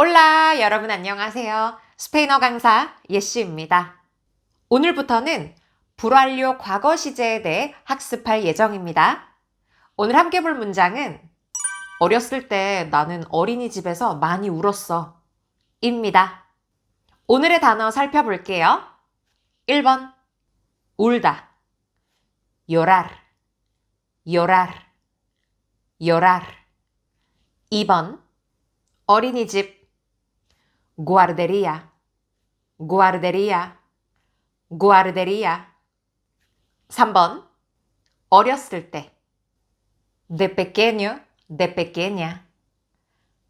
올라 여러분 안녕하세요. 스페인어 강사 예시입니다. 오늘부터는 불완료 과거 시제에 대해 학습할 예정입니다. 오늘 함께 볼 문장은 어렸을 때 나는 어린이집에서 많이 울었어. 입니다. 오늘의 단어 살펴볼게요. 1번 울다 llorar llorar llorar 2번 어린이집 guardería guardería guardería 3번 어렸을 때 de pequeño de pequeña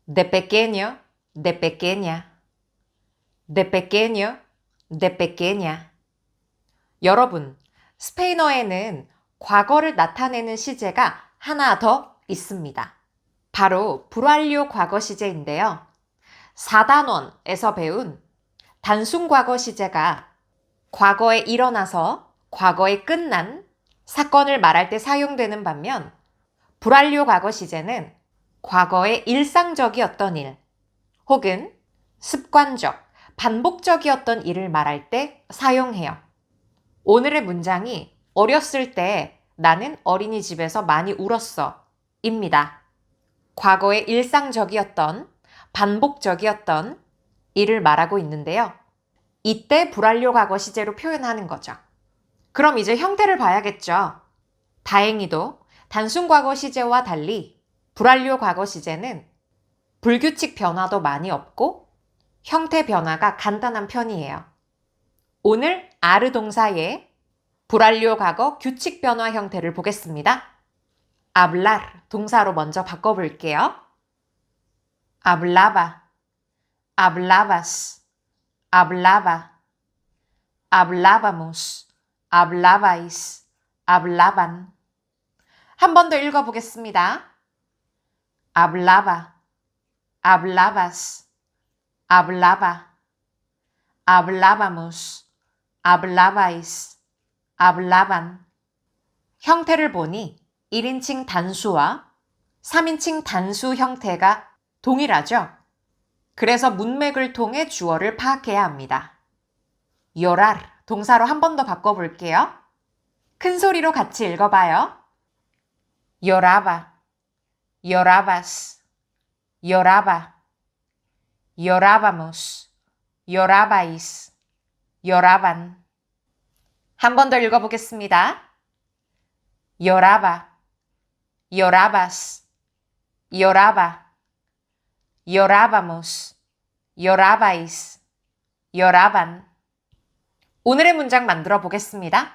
de pequeño de pequeña de pequeño de pequeña 여러분, 스페인어에는 과거를 나타내는 시제가 하나 더 있습니다. 바로 불완료 과거 시제인데요. 4단원에서 배운 단순 과거 시제가 과거에 일어나서 과거에 끝난 사건을 말할 때 사용되는 반면 불완료 과거 시제는 과거의 일상적이었던 일 혹은 습관적, 반복적이었던 일을 말할 때 사용해요. 오늘의 문장이 어렸을 때 나는 어린이집에서 많이 울었어. 입니다. 과거의 일상적이었던, 반복적이었던 일을 말하고 있는데요. 이때 불완료 과거 시제로 표현하는 거죠. 그럼 이제 형태를 봐야겠죠. 다행히도 단순 과거 시제와 달리 불완료 과거 시제는 불규칙 변화도 많이 없고 형태 변화가 간단한 편이에요. 오늘 아르 동사의 불완료 과거 규칙 변화 형태를 보겠습니다. hablar 동사로 먼저 바꿔볼게요. Hablaba, hablabas, hablaba, hablábamos, hablabais, hablaban. 한 번 더 읽어보겠습니다. hablaba, hablabas, hablaba, hablábamos, hablabais, hablaban. 형태를 보니 1인칭 단수와 3인칭 단수 형태가 동일하죠? 그래서 문맥을 통해 주어를 파악해야 합니다. llorar 동사로 한 번 더 바꿔볼게요. 큰 소리로 같이 읽어봐요. lloraba, llorabas, lloraba, llorábamos, llorabais, lloraban. 한 번 더 읽어보겠습니다. lloraba, llorabas, lloraba, llorábamos, llorabais, lloraban. 오늘의 문장 만들어 보겠습니다.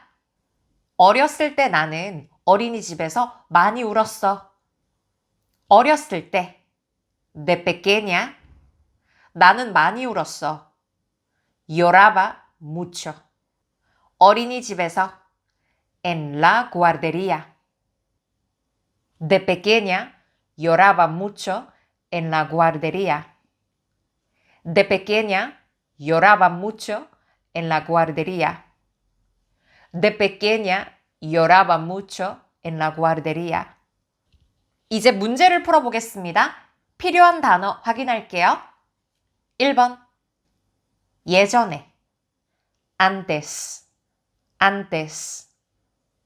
어렸을 때 나는 어린이집에서 많이 울었어. 어렸을 때, de pequeña, 나는 많이 울었어. lloraba mucho. 어린이집에서, en la guardería. De pequeña, lloraba mucho en la guardería. De pequeña, lloraba mucho en la guardería. De pequeña, lloraba mucho en la guardería. 이제 문제를 풀어보겠습니다. 필요한 단어 확인할게요. 1번. 예전에. antes, antes,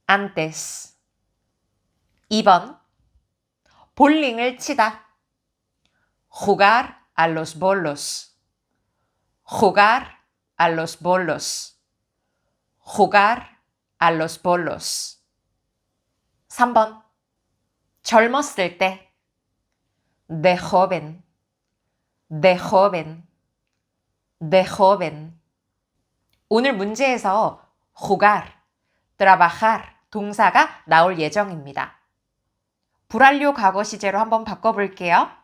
antes. 2번. 볼링을 치다. Jugar a los bolos. jugar a los bolos. jugar a los bolos. 3번. 젊었을 때. de joven. de joven. de joven. 오늘 문제에서 jugar, trabajar 동사가 나올 예정입니다. 불완료 과거 시제로 한번 바꿔볼게요.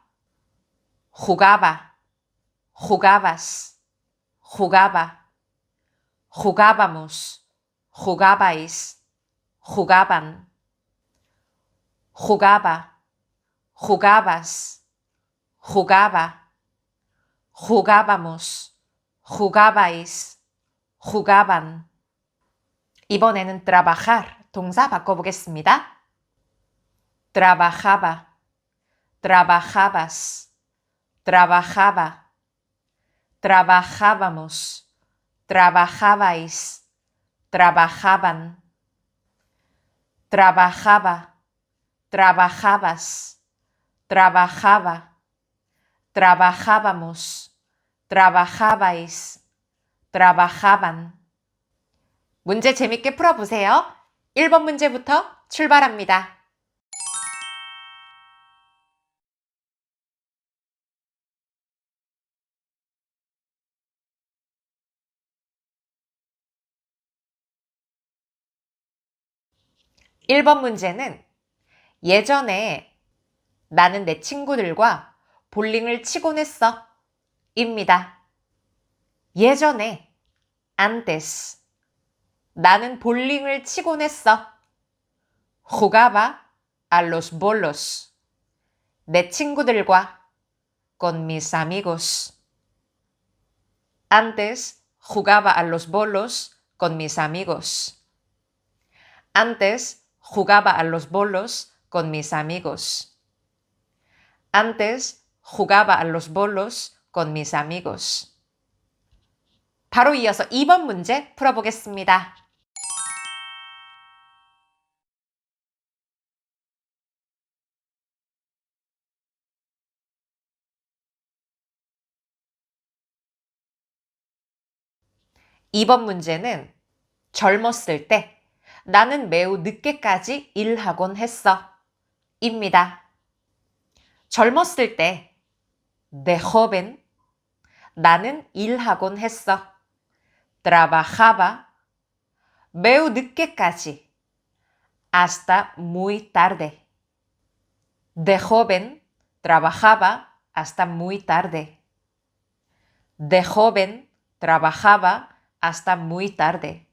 jugaba, jugabas, jugaba, jugábamos, jugabais, jugaban, jugaba, jugabas, jugaba, jugábamos, jugabais, jugaban. 이번에는 trabajar 동사 바꿔보겠습니다. trabajaba, trabajabas, trabajaba, trabajábamos, trabajabais, trabajaban, trabajaba, trabajabas, trabajaba, trabajábamos, trabajabais, trabajaban. 문제 재밌게 풀어보세요. 1번 문제부터 출발합니다. 1번 문제는 예전에 나는 내 친구들과 볼링을 치곤 했어. 입니다. 예전에 antes 나는 볼링을 치곤 했어. jugaba a los bolos 내 친구들과 con mis amigos. Antes jugaba a los bolos con mis amigos. Antes jugaba a los bolos con mis amigos. Antes jugaba a los bolos con mis amigos. 바로 이어서 2번 문제 풀어보겠습니다. 2번 문제는 젊었을 때 나는 매우 늦게까지 일하곤 했어. 입니다. 젊었을 때 de joven 나는 일하곤 했어. trabajaba 매우 늦게까지 hasta muy tarde. De joven trabajaba hasta muy tarde. De joven trabajaba hasta muy tarde.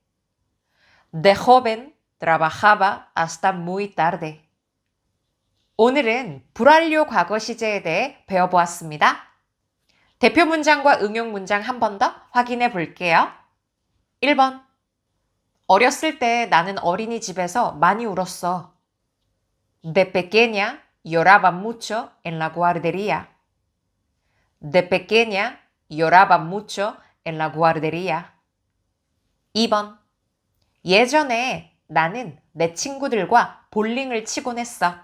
De joven trabajaba hasta muy tarde. 오늘은 불완료 과거 시제에 대해 배워보았습니다. 대표 문장과 응용 문장 한 번 더 확인해 볼게요. 1번. 어렸을 때 나는 어린이집에서 많이 울었어. De pequeña lloraba mucho en la guardería. De pequeña lloraba mucho en la guardería. 2번. 예전에 나는 내 친구들과 볼링을 치곤 했어.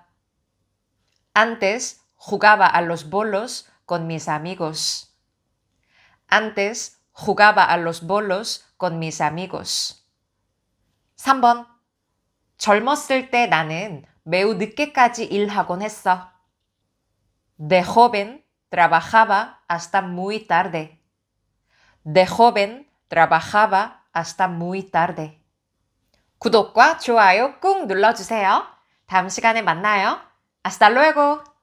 Antes jugaba a los bolos con mis amigos. Antes jugaba a los bolos con mis amigos. 3번. 젊었을 때 나는 매우 늦게까지 일하곤 했어. De joven trabajaba hasta muy tarde. De joven trabajaba hasta muy tarde. 구독과 좋아요 꾹 눌러주세요. 다음 시간에 만나요. Luego.